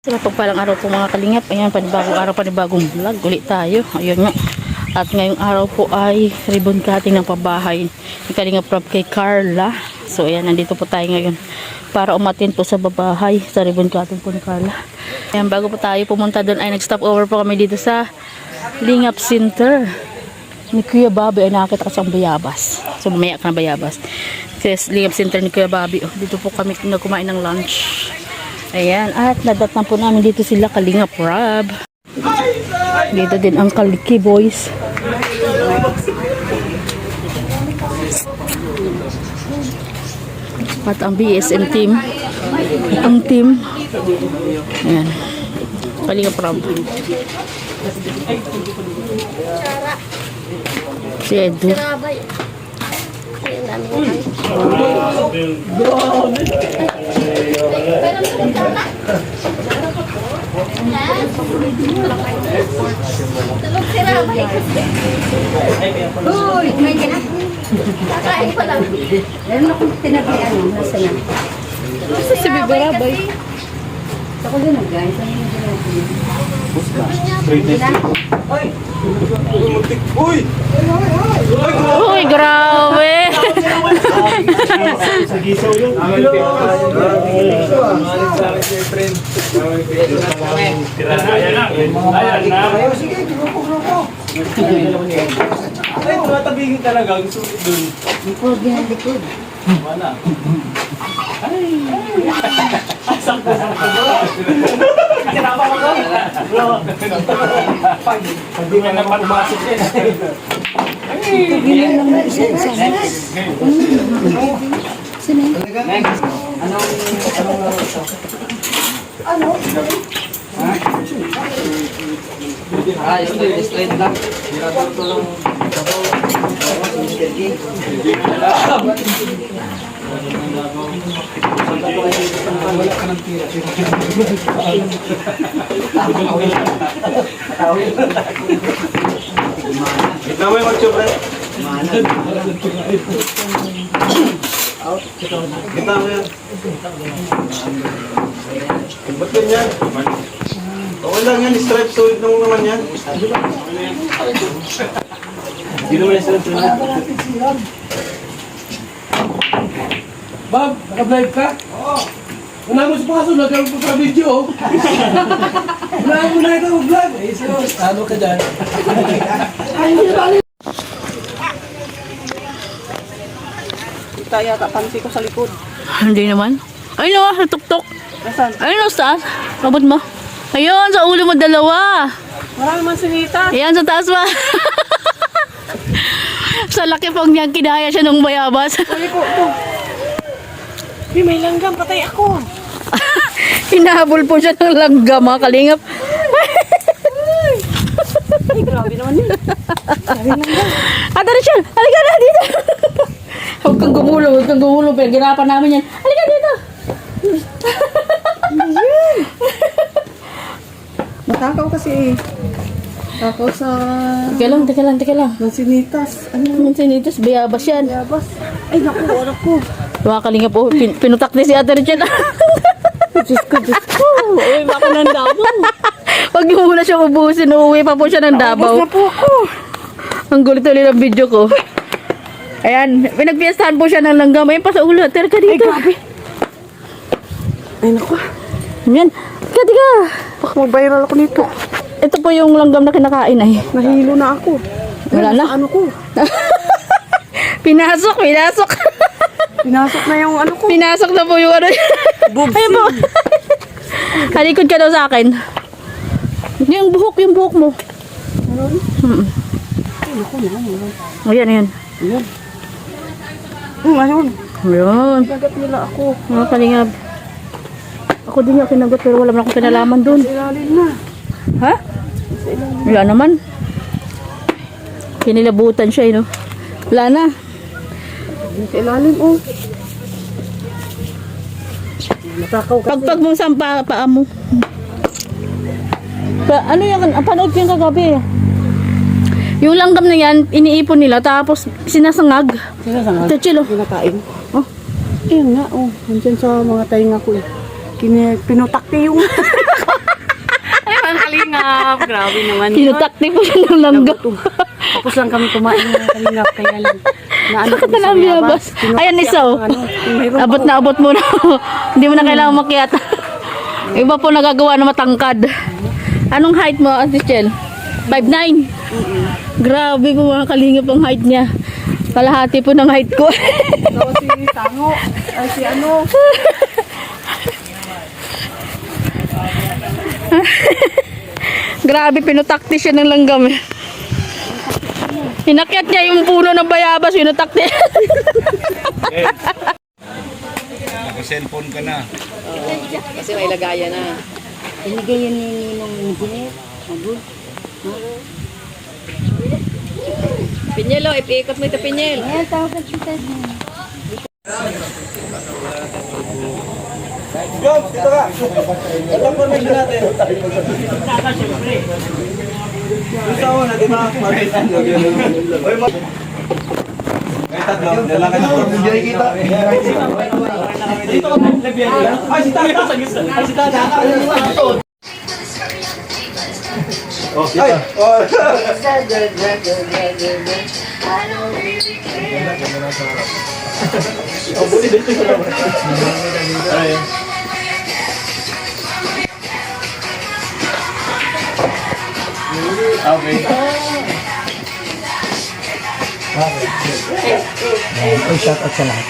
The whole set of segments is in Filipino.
Sa pagpalang araw po mga kalingap, ayan, panibagong araw, panibagong vlog, ulit tayo, ayun nga. At ngayong araw po ay ribbon cutting ng pabahay ni Kalingap Rob kay Carla. So ayan, nandito po tayo ngayon para umatin po sa babahay, sa ribbon cutting po ni Carla. Ayan, bago po tayo pumunta doon ay nag-stop over po kami dito sa Lingap Center ni Kuya Bobby ay nakakita ka sa bayabas. So mamaya ka na bayabas. Kasi Lingap Center ni Kuya Bobby, oh, dito po kami nagkumain ng lunch. Ayan, at nadatnan po namin dito sila Kalingap Rob. Dito din ang Kaliki Boys. At ang BSM team. Ang team. Ayan. Kalingap Rob. Si Edu. Uy, may ka na. Kakain pa lang. Meron akong tinabi, ano, nasa na. Asa si Bibi Rabay? Ako din ang guys. Ano yung ginagawa? Uy! Uy, grabe! Sa gisaw yun. Ayan na. Ayan na. Ay, tumatabigin talaga. Gusto ko dun. Likod, yan, likod. Wala. Kinapa ko pumasok yan. Tingnan lang na Ah, straight, straight lang. Mirador to lang. Ikaw may mag-chupre. Kita mo yan. Ba't? Okay lang yan, stripe solid lang naman yan. Hindi naman yung stripe solid. Bob, naka-vlog ka? Oo. Wala mo sa paso, nagkaroon po sa video. oh. Wala mo na ito vlog. Eh, so, ano ka dyan? Kaya kapansi ko sa likod. Hindi naman. Ayun o, sa tuktok. Nasaan? Ayun o, sa taas. Robot mo. Ayun, sa ulo mo dalawa. Marami man sinita. Ayan, sa taas ba? sa laki pong niyang kinaya siya ng bayabas. Uy, ko, ito. Uy, may langgam. Patay ako. Hinahabol po siya ng langgam, mga kalingap. Ay, grabe naman yun. Ate Rachel, halika na dito. huwag kang gumulong, huwag kang gumulong. Pinaghirapan namin yan. Matakaw kasi eh. Takaw sa Teka lang, teka lang, teka lang. mansinitas. Ano? Ano sinitas? Bayabas yan. Yabas. Ay, naku, anak ko. Mga kalingap po, pin pinutak ni si Ate Rachel. Diyos ko, Diyos ko. Uy, baka nandamo. Huwag niyo muna siya ubusin. Uuwi pa po siya ng Davao. Ubus na po ako. Ang gulit ulit ng video ko. Ayan, pinagpiestahan po siya ng langgam. Ayun pa sa ulo. Tera ka Ay, dito. grabe. Ay, naku. Ayan. Teka, teka. Baka mag-viral ako nito. Ito po yung langgam na kinakain ay. Nahilo na ako. Wala na. Ano ko? Pinasok, pinasok. Pinasok na yung ano ko. pinasok na po yung ano. Bubsi. Ayun po. Halikod ka daw sa akin. Yung buhok, yung buhok mo. Hmm. Ayan, ayan. Hmm, ayun. Ayan. Nagat nila ako. Mga kalingap. Ako din yung kinagot pero wala man akong kinalaman. Sa ilalim na. Ha? Wala naman. Kinilabutan siya, eh, no? Wala na. Sa ilalim, oh. Matakaw kasi. Pagpag mo sa pa, paa mo. Pa, ano yung, panood ko yung kagabi. Yung langgam na yan, iniipon nila, tapos sinasangag. Sinasangag? Ito, chilo. Kinakain. Oh, ayun nga, oh. Nandyan sa mga tainga ko eh. Kine, pinutakti yung... Grabe naman. Tinutakti po siya ng langgam. Tapos lang kami kumain ng kalingap. Kaya lang. Naano kami sa biyabas. Ayan isa oh. Ano, Abot na abot mo na. Hindi mo na kailangan makiat. Iba po nagagawa na matangkad. Anong height mo, Ate Chel? 5'9"? Grabe po mga kalingap ang height niya. Kalahati po ng height ko. Ikaw si Tango. Ay si ano. Grabe, pinutakti siya ng langgam eh. Hinakyat niya yung puno ng bayabas, pinutakti. Naka-cellphone ka na. Kasi may lagayan na. Binigay yun ni Ninong Engineer. Agul. Pinyel, oh, ipiikot mo ito, Pinyel. Ayan, tawag ang Go, dito ka. Walang formation natin. Gusto ko na, di ba? Oy, ma- May tatlo, dala ka na. Hindi kita. Ay, si Tata. Ay, si Tata. Oh, ay, oh. Oh, buti dito Ay. Okay. Ay, shout out sa lahat.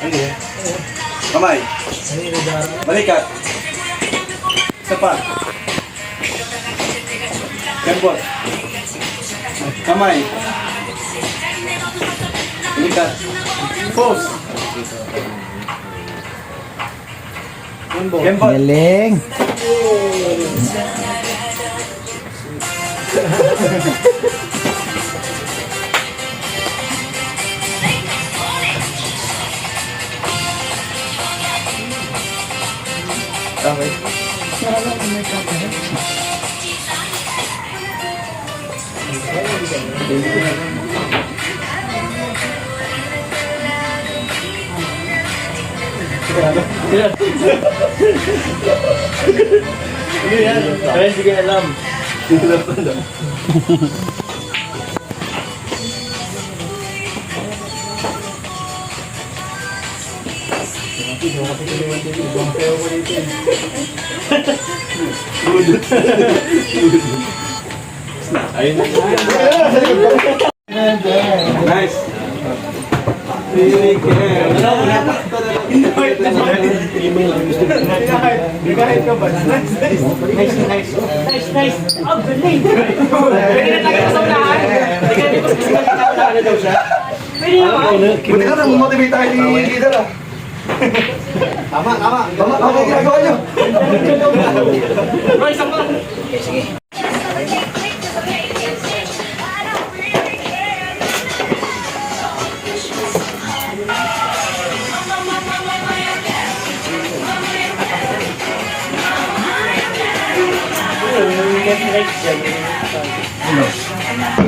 Ano yan? Kamay. Balikat. Isa pa. Kembot. Kamay. Balikat. Pose. Kembot. Galing. Okay. Ay, hindi ka alam. Hindi ka alam. Ayun na. Nice. Kahit ka ba? Nice, nice. Nice, nice. Nice, nice. Galing. Pwede na tayo sa unahan. Hindi ka dito sa unahan na daw siya. Pwede naman. Buti ka na, motivate tayo ni leader ah. Tama, tama. Tama, tama ginagawa nyo. Roy, isang pa. Low,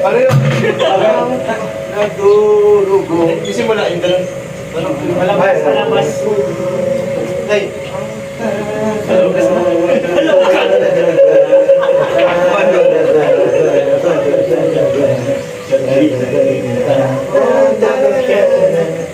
Pareho. Parang nadurugo. Isimula, yung dalang. Parang malakas. Malakas. Ay. Malakas na. Malakas.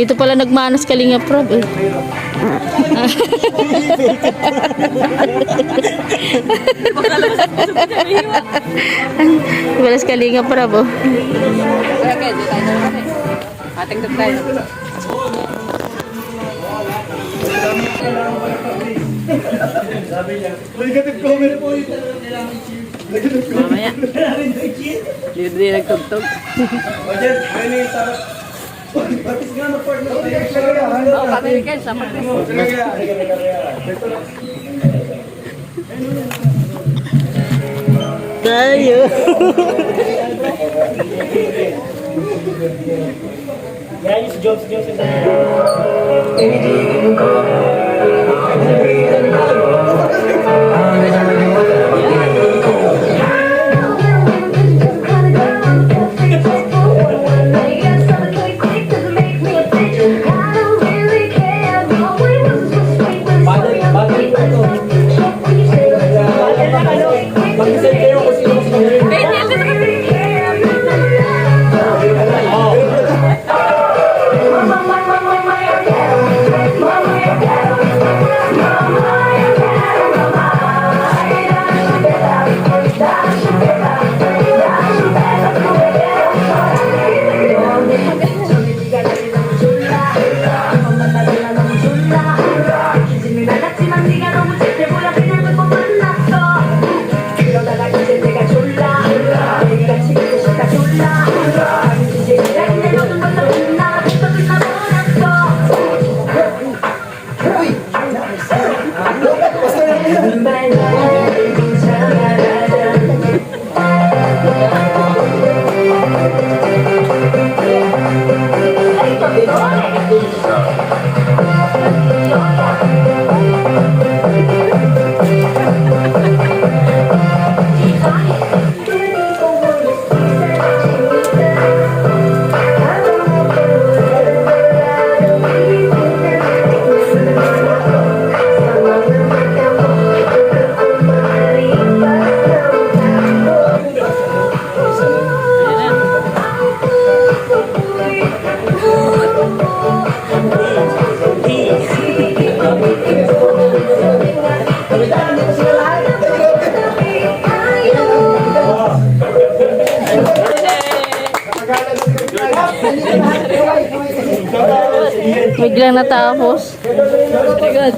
Dito pala nagmanas kalinga prob eh. Ah. Balas kalinga prob oh. Ating tayo. Negative comment po ito. Negative comment. Mamaya. Hindi nagtugtog. Roger, may sarap. Oh, American sama. Tayo. Guys, jokes jokes. Biglang natapos. Oh my God.